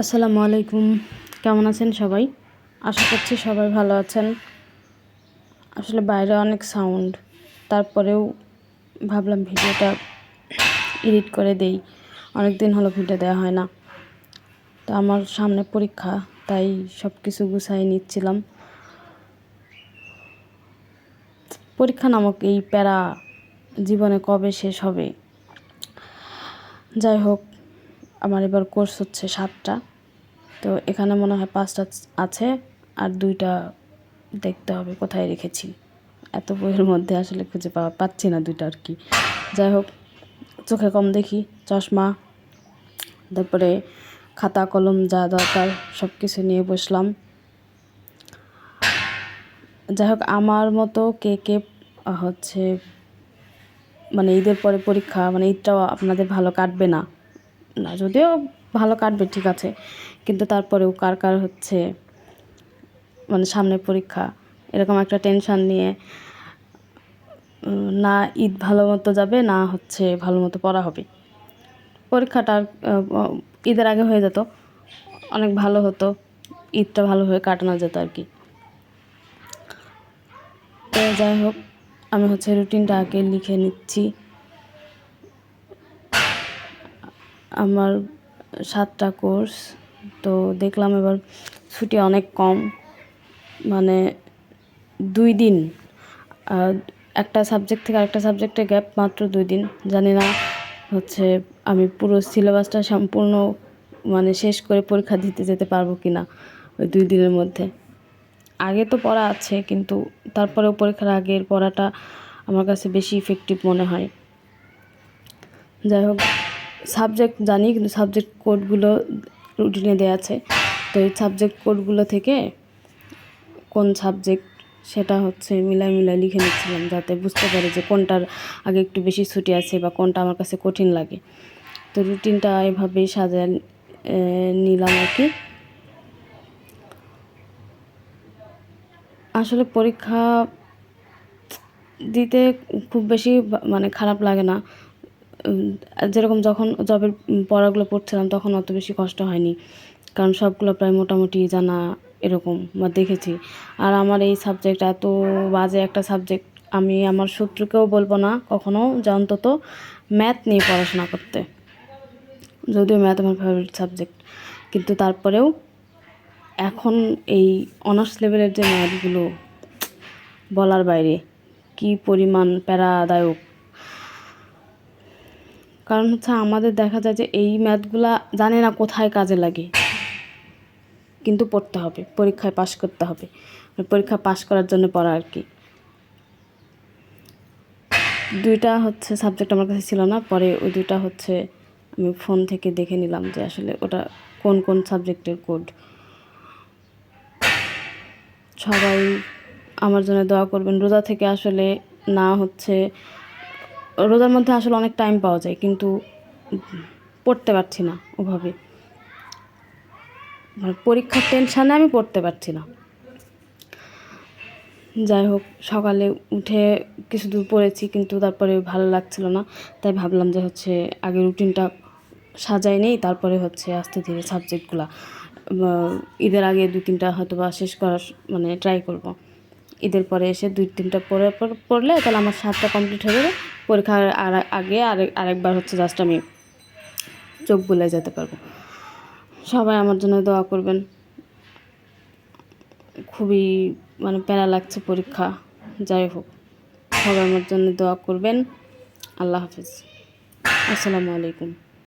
আসসালামু আলাইকুম। কেমন আছেন সবাই? আশা করছি সবাই ভালো আছেন। আসলে বাইরে অনেক সাউন্ড তারপরেও ভাবলাম ভিডিওটা এডিট করে দেই। অনেক দিন হলো ভিডিও দেওয়া হয় না। তো আমার সামনে পরীক্ষা, তাই সব কিছু গুছাই নিচ্ছিলাম। পরীক্ষা নামক এই প্যারা জীবনে কবে শেষ হবে? যাই হোক আমার এবার কোর্স হচ্ছে সাতটা। তো এখানে মনে হয় পাঁচটা আছে আর দুইটা দেখতে হবে কোথায় রেখেছি। এত বইয়ের মধ্যে আসলে খুঁজে পাওয়া, পাচ্ছি না দুইটা আর কি। যাই হোক, চোখে কম দেখি, চশমা, তারপরে খাতা, কলম যা দরকার সব কিছু নিয়ে বসলাম। যাই হোক, আমার মতো কে কে হচ্ছে মানে ঈদের পরে পরীক্ষা মানে ঈদটাও আপনাদের ভালো কাটবে না। না, যদিও ভালো কাটবে, ঠিক আছে। কিন্তু তারপরেও কার কার হচ্ছে মানে সামনে পরীক্ষা, এরকম একটা টেনশান নিয়ে না ঈদ ভালো মতো যাবে, না হচ্ছে ভালো মতো পড়া হবে। পরীক্ষাটা ঈদের আগে হয়ে যেত। অনেক ভালো হতো, ঈদটা ভালো হয়ে কাটানো যেত আর কি। তো যাই হোক, আমি হচ্ছে রুটিনটা আগে লিখে নিচ্ছি। আমার সাতটা কোর্স তো দেখলাম এবার ছুটি অনেক কম মানে দুই দিন। একটা সাবজেক্ট থেকে আরেকটা সাবজেক্টে গ্যাপ মাত্র দুই দিন। জানি না হচ্ছে আমি পুরো সিলেবাসটা সম্পূর্ণ মানে শেষ করে পরীক্ষা দিতে যেতে পারব কি না ওই দুই দিনের মধ্যে। আগে তো পড়া আছে, কিন্তু তারপরেও পরীক্ষার আগের পড়াটা আমার কাছে বেশি ইফেক্টিভ মনে হয়। যাই হোক সাবজেক্ট জানি, কিন্তু সাবজেক্ট কোডগুলো রুটিনে দেওয়া আছে। তো এই সাবজেক্ট কোডগুলো থেকে কোন সাবজেক্ট সেটা হচ্ছে মিলাই মিলাই লিখে নিচ্ছিলাম, যাতে বুঝতে পারি যে কোনটার আগে একটু বেশি ছুটি আছে বা কোনটা আমার কাছে কঠিন লাগে। তো রুটিনটা এভাবেই সাজা নিলাম আর কি। আসলে পরীক্ষা দিতে খুব বেশি মানে খারাপ লাগে না। যেরকম যখন জবের পড়াগুলো পড়ছিলাম, তখন অত বেশি কষ্ট হয়নি। কারণ সবগুলো প্রায় মোটামুটি জানা এরকম বা দেখেছি। আর আমার এই সাবজেক্ট এত বাজে একটা সাবজেক্ট আমি আমার শত্রুকেও বলব না কখনো, যে অন্তত ম্যাথ নিয়ে পড়াশোনা করতে। যদিও ম্যাথ আমার ফেভারিট সাবজেক্ট কিন্তু তারপরেও এখন এই অনার্স লেভেলের যে ম্যাথগুলো বলার বাইরে, কি পরিমাণ প্যারাদায়ক। কারণ হচ্ছে আমাদের দেখা যায় যে এই ম্যাথগুলা জানে না কোথায় কাজে লাগে। কিন্তু পড়তে হবে, পরীক্ষায় পাশ করতে হবে। মানে পরীক্ষা পাশ করার জন্য পড়া আর কি। দুইটা হচ্ছে সাবজেক্ট আমার কাছে ছিল না, পরে ওই দুইটা হচ্ছে আমি ফোন থেকে দেখে নিলাম যে আসলে ওটা কোন কোন সাবজেক্টের কোড সবাই আমার জন্য দোয়া করবেন। রোজা থেকে আসলে না হচ্ছে রোজার মধ্যে আসলে অনেক টাইম পাওয়া যায়, কিন্তু পড়তে পারছি না ওভাবে। মানে পরীক্ষার টেনশানে আমি পড়তে পারছি না। যাই হোক, সকালে উঠে কিছু দূর পড়েছি, কিন্তু তারপরে ভালো লাগছিল না। তাই ভাবলাম যে হচ্ছে আগে রুটিনটা সাজাই নেই, তারপরে হচ্ছে আস্তে ধীরে সাবজেক্টগুলো ঈদের আগে দু তিনটা হয়তো বা শেষ করার মানে ট্রাই করব। ঈদের পরে এসে দুই তিনটা পরে পড়লে তাহলে আমার সাতটা কমপ্লিট হয়ে যাবে। পরীক্ষার আর আগে আরেক আরেকবার হচ্ছে জাস্ট আমি চোখ বুলে যেতে পারব। সবাই আমার জন্য দোয়া করবেন। খুবই মানে প্যারা লাগছে পরীক্ষা। যাই হোক, সবাই আমার জন্য দোয়া করবেন। আল্লাহ হাফিজ। আসসালামু আলাইকুম।